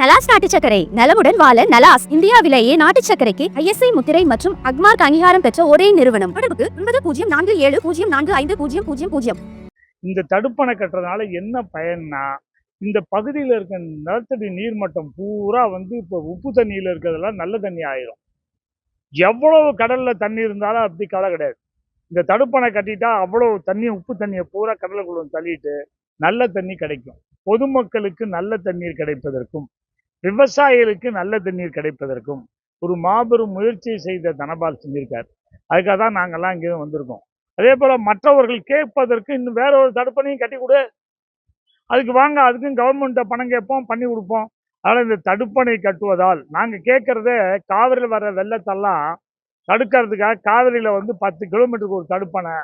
நலாஸ் நாட்டு சர்க்கரை நலமுடன் வாழ நலாஸ் இந்தியாவிலேயே நாட்டு சக்கரைக்கு ஐஎஸ்ஐ முத்திரை மற்றும் அக்மார்க் அங்கீகாரம் பெற்ற ஒரே நிறுவனம். தொடர்புக்கு ஒன்பது பூஜ்ஜியம் நான்கு ஏழு பூஜ்ஜியம் நான்கு ஐந்து பூஜ்ஜியம் பூஜ்ஜியம் பூஜ்ஜியம். இந்த தடுப்பணை கட்டுறதுனால என்ன பயன்னா இந்த பகுதியில் இருக்க நிலத்தடி நீர்மட்டம் பூரா வந்து இப்போ உப்பு தண்ணியில் இருக்கிறதெல்லாம் நல்ல தண்ணி ஆயிரும். எவ்வளவு கடலில் தண்ணி இருந்தாலும் அப்படி கவலை கிடையாது. இந்த தடுப்பணை கட்டிட்டா அவ்வளோ தண்ணி உப்பு தண்ணியை பூரா கடலுக்குள்ள தள்ளிட்டு நல்ல தண்ணி கிடைக்கும். பொதுமக்களுக்கு நல்ல தண்ணீர் கிடைப்பதற்கும். விவசாயிகளுக்கு நல்ல தண்ணீர் கிடைப்பதற்கும் ஒரு மாபெரும் முயற்சி செய்த தனபால் செஞ்சிருக்கார். அதுக்காக தான் நாங்கெல்லாம் இங்கே வந்திருக்கோம். அதே போல் மற்றவர்கள் கேட்பதற்கு இன்னும் வேற ஒரு தடுப்பணையும் கட்டி கொடு. அதுக்கு வாங்க அதுக்கும் கவர்மெண்ட்டை பணம் கேட்போம் பண்ணி கொடுப்போம். அதனால் இந்த தடுப்பணை கட்டுவதால் நாங்கள் கேட்குறதே காவிரியில் வர வெள்ளத்தெல்லாம் தடுக்கிறதுக்காக காவிரியில் வந்து பத்து கிலோமீட்டருக்கு ஒரு தடுப்பணை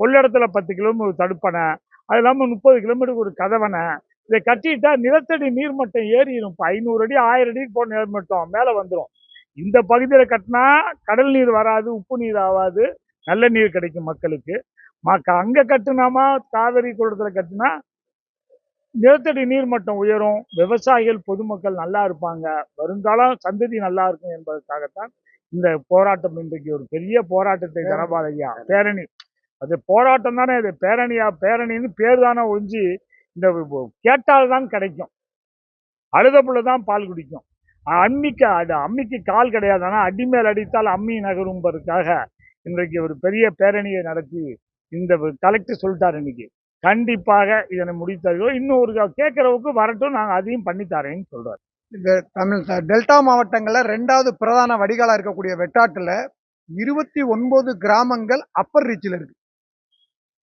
கொள்ளிடத்தில் பத்து கிலோமீட்டர் தடுப்பணை அது இல்லாமல் முப்பது கிலோமீட்டருக்கு ஒரு கதவணை இதை கட்டிட்டா நிலத்தடி நீர்மட்டம் ஏறிடும் இப்போ ஐநூறு அடி ஆயிரம் அடி போன நீர்மட்டம் மேலே வந்துடும் இந்த பகுதியில் கட்டினா கடல் நீர் வராது உப்பு நீர் ஆகாது நல்ல நீர் கிடைக்கும் மக்களுக்கு. மக்க அங்கே கட்டுனாமா காவிரி குளத்தில் கட்டினா நிலத்தடி நீர்மட்டம் உயரும். விவசாயிகள் பொதுமக்கள் நல்லா இருப்பாங்க. வருங்காலம் சந்ததி நல்லா இருக்கும் என்பதற்காகத்தான் இந்த போராட்டம் இன்றைக்கு ஒரு பெரிய போராட்டத்தை தனபாலையா பேரணி. அது போராட்டம் தானே இது பேரணியா பேரணின்னு பேர் தானே ஒழிஞ்சு இந்த கேட்டால் தான் கிடைக்கும். அழுத புள்ள தான் பால் குடிக்கும். அம்மிக்கு அடு அம்மிக்கு கால் கிடையாது. ஆனால் அடி மேல் அடித்தால் அம்மி நகரும்பதற்காக இன்றைக்கு ஒரு பெரிய பேரணியை நடத்தி இந்த கலெக்டர் சொல்லிட்டார் இன்னைக்கு. கண்டிப்பாக இதனை முடித்ததோ இன்னும் ஒரு கேட்கறவுக்கு வரட்டும் நாங்கள் அதையும் பண்ணித்தரேன்னு சொல்கிறார் இந்த தமிழ் டெல்டா மாவட்டங்களில் ரெண்டாவது பிரதான வடிகாலாக இருக்கக்கூடிய வெட்டாட்டில் இருபத்தி ஒன்பது கிராமங்கள் அப்பர் ரீச்சில் இருக்குது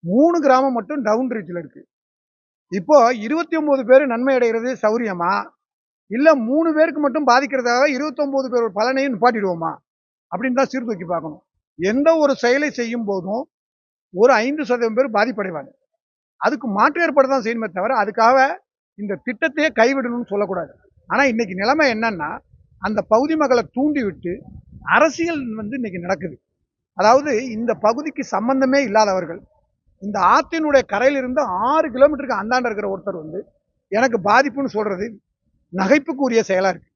மூணு கிராமம் மட்டும் டவுன் ரீச்சில் இருக்குது இப்போ இருபத்தி ஒன்பது பேர் நன்மை அடைகிறது சௌரியமா? இல்லை மூணு பேருக்கு மட்டும் பாதிக்கிறதாக இருபத்தொம்போது பேர் பலனையும் நிப்பாட்டிடுவோமா? அப்படின்னு தான் சீர்தூக்கி பார்க்கணும். எந்த ஒரு செயலை செய்யும் போதும் ஒரு ஐந்து சதவீதம் பேர் பாதிப்படைவாங்க. அதுக்கு மாற்று ஏற்பாடு தான் செய்யணுமே தவிர அதுக்காக இந்த திட்டத்தையே கைவிடணும்னு சொல்லக்கூடாது. ஆனால் இன்னைக்கு நிலைமை என்னன்னா அந்த பகுதி மக்களை தூண்டி விட்டு அரசியல் வந்து இன்னைக்கு நடக்குது. அதாவது இந்த பகுதிக்கு சம்பந்தமே இல்லாதவர்கள் இந்த ஆற்றினுடைய கரையிலிருந்து ஆறு கிலோமீட்டருக்கு அந்தாண்ட இருக்கிற ஒருத்தர் வந்து எனக்கு பாதிப்புன்னு சொல்கிறது நகைப்புக்குரிய செயலாக இருக்குது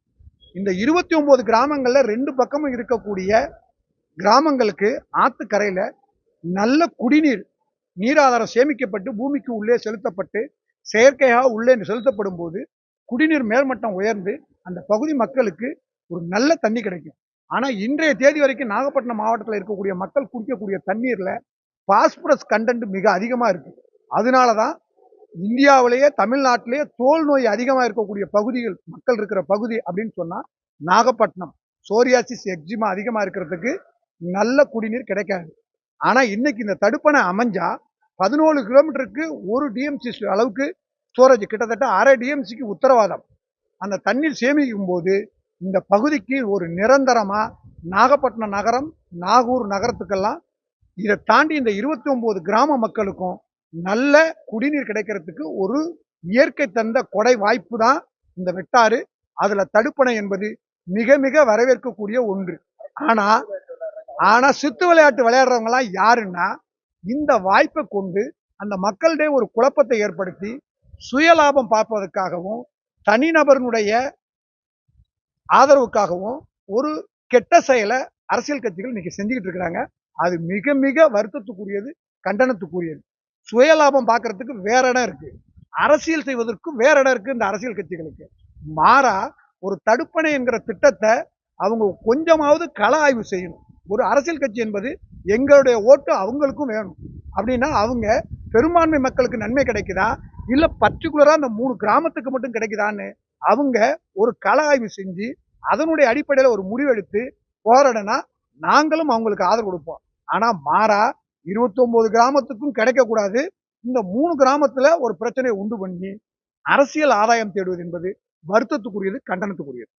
இந்த இருபத்தி ஒம்பது கிராமங்களில் ரெண்டு பக்கமும் இருக்கக்கூடிய கிராமங்களுக்கு ஆற்றுக்கரையில் நல்ல குடிநீர் நீராதாரம் சேமிக்கப்பட்டு பூமிக்கு உள்ளே செலுத்தப்பட்டு செயற்கையாக உள்ளே செலுத்தப்படும் போது குடிநீர் மேல்மட்டம் உயர்ந்து அந்த பகுதி மக்களுக்கு ஒரு நல்ல தண்ணி கிடைக்கும். ஆனால் இன்றைய தேதி வரைக்கும் நாகப்பட்டினம் மாவட்டத்தில் இருக்கக்கூடிய மக்கள் குடிக்கக்கூடிய தண்ணீரில் பாஸ்பரஸ் கண்டென்ட் மிக அதிகமாக இருக்குது அதனால தான் இந்தியாவிலேயே தமிழ்நாட்டிலேயே தோல் நோய் அதிகமாக இருக்கக்கூடிய பகுதிகள் மக்கள் இருக்கிற பகுதி அப்படின்னு சொன்னால் நாகப்பட்டினம் சோரியாசிஸ் எக்ஸிமா அதிகமாக இருக்கிறதுக்கு நல்ல குடிநீர் கிடைக்காது. ஆனால் இன்னைக்கு இந்த தடுப்பணை அமைஞ்சா பதினோரு கிலோமீட்டருக்கு ஒரு டிஎம்சி அளவுக்கு ஸ்டோரேஜ் கிட்டத்தட்ட அரை டிஎம்சிக்கு உத்தரவாதம். அந்த தண்ணீர் சேமிக்கும் போது இந்த பகுதிக்கு ஒரு நிரந்தரமாக நாகப்பட்டினம் நகரம் நாகூர் நகரத்துக்கெல்லாம் இதை தாண்டி இந்த இருபத்தி ஒம்பது கிராம மக்களுக்கும் நல்ல குடிநீர் கிடைக்கிறதுக்கு ஒரு இயற்கை தந்த கொடை வாய்ப்பு தான் இந்த வெட்டாறு. அதில் தடுப்பணை என்பது மிக மிக வரவேற்கக்கூடிய ஒன்று. ஆனால் ஆனால் சித்து விளையாட்டு விளையாடுறவங்களாம் யாருன்னா இந்த வாய்ப்பை கொண்டு அந்த மக்களிடையே ஒரு குழப்பத்தை ஏற்படுத்தி சுயலாபம் பார்ப்பதற்காகவும் தனிநபரினுடைய ஆதரவுக்காகவும் ஒரு கெட்ட செயலை அரசியல் கட்சிகள் இன்னைக்கு செஞ்சுக்கிட்டு இருக்கிறாங்க. அது மிக மிக வருத்தத்துக்குரியது கண்டனத்துக்குரியது. சுயலாபம் பார்க்கறதுக்கு வேற இடம் இருக்கு. அரசியல் செய்வதற்கும் வேற இடம் இருக்கு இந்த அரசியல் கட்சிகளுக்கு. மாறா ஒரு தடுப்பணை என்கிற திட்டத்தை அவங்க கொஞ்சமாவது கள ஆய்வு செய்யணும். ஒரு அரசியல் கட்சி என்பது எங்களுடைய ஓட்டு அவங்களுக்கும் வேணும். அப்படின்னா அவங்க பெரும்பான்மை மக்களுக்கு நன்மை கிடைக்குதா? இல்ல பர்டிகுலரா அந்த மூணு கிராமத்துக்கு மட்டும் கிடைக்குதான்னு அவங்க ஒரு கள ஆய்வு செஞ்சு அதனுடைய அடிப்படையில ஒரு முடிவெடுத்து போராடனா நாங்களும் அவங்களுக்கு ஆதரவு கொடுப்போம். ஆனா மாறா இருபத்தொம்போது கிராமத்துக்கும் கிடைக்கக்கூடாது. இந்த மூணு கிராமத்துல ஒரு பிரச்சனையை உண்டு பண்ணி அரசியல் ஆதாயம் தேடுவது என்பது வருத்தத்துக்குரியது கண்டனத்துக்குரியது.